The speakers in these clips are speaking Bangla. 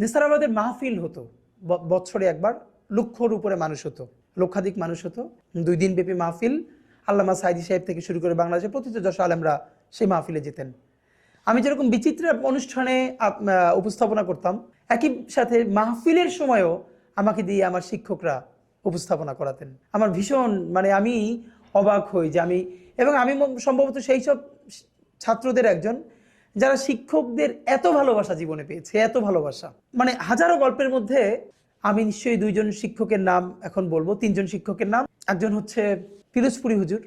নেসারাবাদের মাহফিল হতো। বছরে একবার লক্ষর উপরে মানুষ হতো, লক্ষাধিক মানুষ হতো। দুই দিন ব্যাপী মাহফিল। আল্লামা সাইদি সাহেব থেকে শুরু করে বাংলাদেশের প্রতিটি যশ আলেমরা সেই মাহফিলে যেতেন। আমি যেরকম বিচিত্র অনুষ্ঠানে উপস্থাপনা করতাম, একই সাথে মাহফিলের সময়ও আমাকে দিয়ে আমার শিক্ষকরা উপস্থাপনা করাতেন। আমার ভীষণ মানে আমি অবাক হই যে আমি, এবং আমি সম্ভবত সেই সব ছাত্রদের একজন যারা শিক্ষকদের এত ভালোবাসা জীবনে পেয়েছে, এত ভালোবাসা। মানে হাজারো গল্পের মধ্যে আমি নিশ্চয়ই দুইজন শিক্ষকের নাম এখন বলব, তিনজন শিক্ষকের নাম। একজন হচ্ছে পিরোজপুরি হুজুর,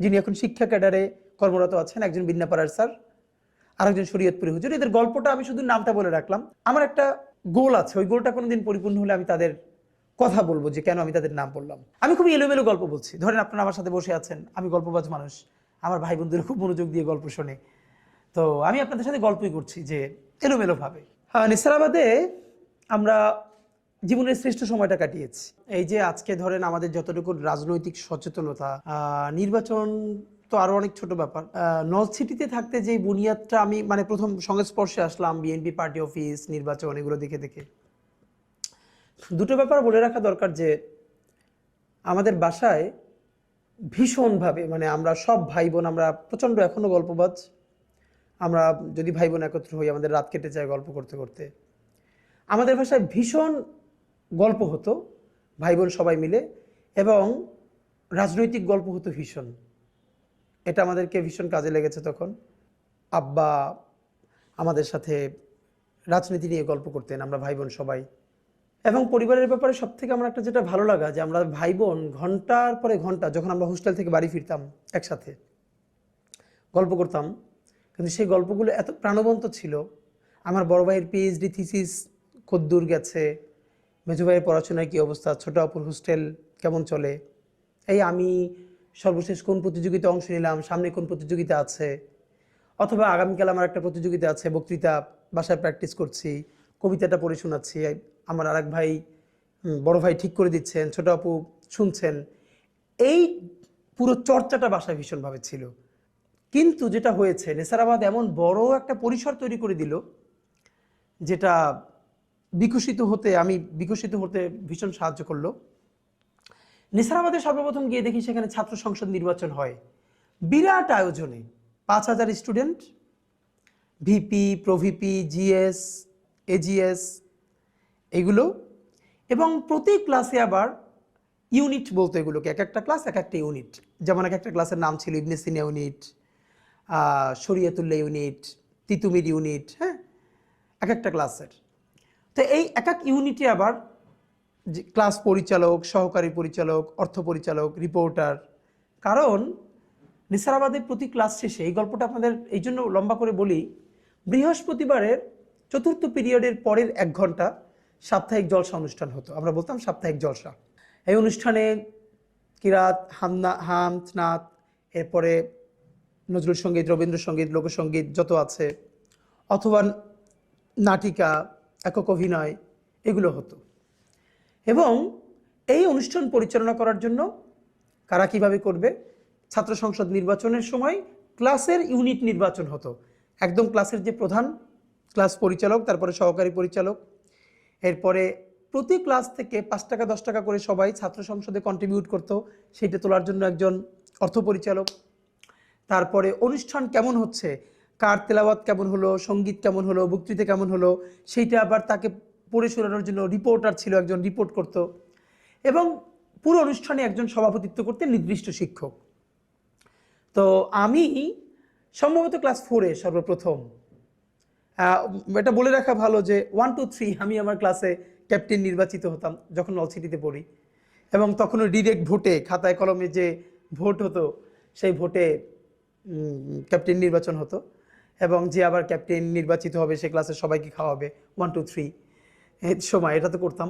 যিনি এখন শিক্ষা ক্যাডারে কর্মরত আছেন, একজন বিন্যাপাড়ার স্যার। আরেকজন শরীয়তপুরি হুজুর। এদের গল্পটা আমি শুধু নামটা বলে রাখলাম। আমার একটা গোল আছে, ওই গোলটা কোনোদিন পরিপূর্ণ হলে আমি তাদের কথা বলব যে কেন আমি তাদের নাম বললাম। আমি খুব এলোমেলো গল্প বলছি। ধরেন আপনারা আমার সাথে বসে আছেন, আমি গল্পবাজ মানুষ। আমার ভাই বোনদের খুব মনোযোগ দিয়ে গল্প শোনে। তো আমি আপনাদের সাথে গল্পই করছি যে এলোমেলোভাবে। হ্যাঁ নিসারাবাদে আমরা জীবনের শ্রেষ্ঠ সময়টা কাটিয়েছি। এই যে আজকে ধরেন আমাদের যতটুকু রাজনৈতিক সচেতনতা নির্বাচন তো আরও অনেক ছোট ব্যাপার। নর্থ সিটিতে থাকতে যে বুনিয়াদটা আমি মানে প্রথম সংস্পর্শে আসলাম, বিএনপি, পার্টি অফিস, নির্বাচন, এগুলো দেখে দেখে। দুটো ব্যাপার বলে রাখা দরকার যে আমাদের বাসায় ভীষণভাবে মানে আমরা সব ভাই বোন, আমরা প্রচণ্ড এখনও গল্পবাজ। আমরা যদি ভাই বোন একত্র হই, আমাদের রাত কেটে যায় গল্প করতে করতে। আমাদের ভাষায় ভীষণ গল্প হতো ভাই বোন সবাই মিলে, এবং রাজনৈতিক গল্প হতো ভীষণ। এটা আমাদেরকে ভীষণ কাজে লেগেছে তখন। আব্বা আমাদের সাথে রাজনীতি নিয়ে গল্প করতেন, আমরা ভাই বোন সবাই। এবং পরিবারের ব্যাপারে সব থেকে আমার একটা যেটা ভালো লাগা, যে আমরা ভাই বোন ঘণ্টার পরে ঘণ্টা, যখন আমরা হোস্টেল থেকে বাড়ি ফিরতাম একসাথে, গল্প করতাম। কিন্তু সেই গল্পগুলো এত প্রাণবন্ত ছিল। আমার বড় ভাইয়ের পিএইচডি থিসিস কদ্দূর গেছে। মেজো ভাইয়ের পড়াশোনায় কী অবস্থা? ছোট অপুর হোস্টেল কেমন চলে? এই আমি সর্বশেষ কোন প্রতিযোগিতায় অংশ নিলাম? সামনে কোন প্রতিযোগিতা আছে? অথবা আগামীকাল আমার একটা প্রতিযোগিতা আছে, বক্তৃতা বাসায় প্র্যাকটিস করছি, কবিতাটা পড়ে শোনাচ্ছি। আমার আরেক ভাই বড় ভাই ঠিক করে দিচ্ছেন, ছোট আপু শুনছেন। এই পুরো চর্চাটা বাসায় ভীষণভাবে ছিল। কিন্তু যেটা হয়েছে, নেসারাবাদ এমন বড় একটা পরিসর তৈরি করে দিল, যেটা বিকশিত হতে, আমি বিকশিত হতে ভীষণ সাহায্য করল। নেসারাবাদে সর্বপ্রথম গিয়ে দেখি সেখানে ছাত্র সংসদ নির্বাচন হয়। বিরাট আয়োজনে পাঁচ হাজার স্টুডেন্ট, ভিপি, প্রভিপি, জিএস, এজিএস, এগুলো, এবং প্রতি ক্লাসে আবার ইউনিট বলতো এগুলোকে, এক একটা ক্লাস এক একটা ইউনিট। যেমন এক একটা ক্লাসের নাম ছিল Ibn Sina unit Shariatullah unit, Titumir unit হ্যাঁ? এক একটা ক্লাসের। তো এই এক এক ইউনিটে আবার ক্লাস পরিচালক, সহকারী পরিচালক, অর্থ পরিচালক, রিপোর্টার, কারণ নিসারাবাদের প্রতি ক্লাস শেষে, এই গল্পটা আপনাদের এই জন্য লম্বা করে বলি, বৃহস্পতিবারের চতুর্থ পিরিয়ডের পরের এক ঘণ্টা সাপ্তাহিক জলসা অনুষ্ঠান হতো। আমরা বলতাম সাপ্তাহিক জলসা। এই অনুষ্ঠানে কিরাত, হামনা হামদ নাথ এরপরে নজরুল সংগীত রবীন্দ্রসঙ্গীত লোকসঙ্গীত যত আছে, অথবা নাটিকা, একক অভিনয়, এগুলো হতো। এবং এই অনুষ্ঠান পরিচালনা করার জন্য কারা কীভাবে করবে? ছাত্র সংসদ নির্বাচনের সময় ক্লাসের ইউনিট নির্বাচন হতো। একদম ক্লাসের যে প্রধান, ক্লাস পরিচালক, তারপরে সহকারী পরিচালক। এরপরে প্রতি ক্লাস থেকে পাঁচ টাকা, দশ টাকা করে সবাই ছাত্র সংসদে কন্ট্রিবিউট করতো। সেইটা তোলার জন্য একজন অর্থ পরিচালক তারপরে অনুষ্ঠান কেমন হচ্ছে? কার তেলাওয়াত কেমন হলো? সংগীত কেমন হলো? বক্তৃতা কেমন হলো? সেইটা আবার তাকে পড়ে শোনানোর জন্য রিপোর্টার ছিল একজন রিপোর্ট করত। এবং পুরো অনুষ্ঠানে একজন সভাপতিত্ব করতেন নির্দিষ্ট শিক্ষক। তো আমি সম্ভবত ক্লাস ফোরে সর্বপ্রথম। এটা বলে রাখা ভালো যে ওয়ান টু থ্রি আমি আমার ক্লাসে ক্যাপ্টেন নির্বাচিত হতাম যখন নল সিটিতে পড়ি। এবং তখনও ডিরেক্ট ভোটে খাতায় কলমে যে ভোট হতো, সেই ভোটে ক্যাপ্টেন নির্বাচন হতো এবং যে আবার ক্যাপ্টেন নির্বাচিত হবে সে ক্লাসে সবাইকে খাওয়াবে ওয়ান টু থ্রি সময়, এটা তো করতাম।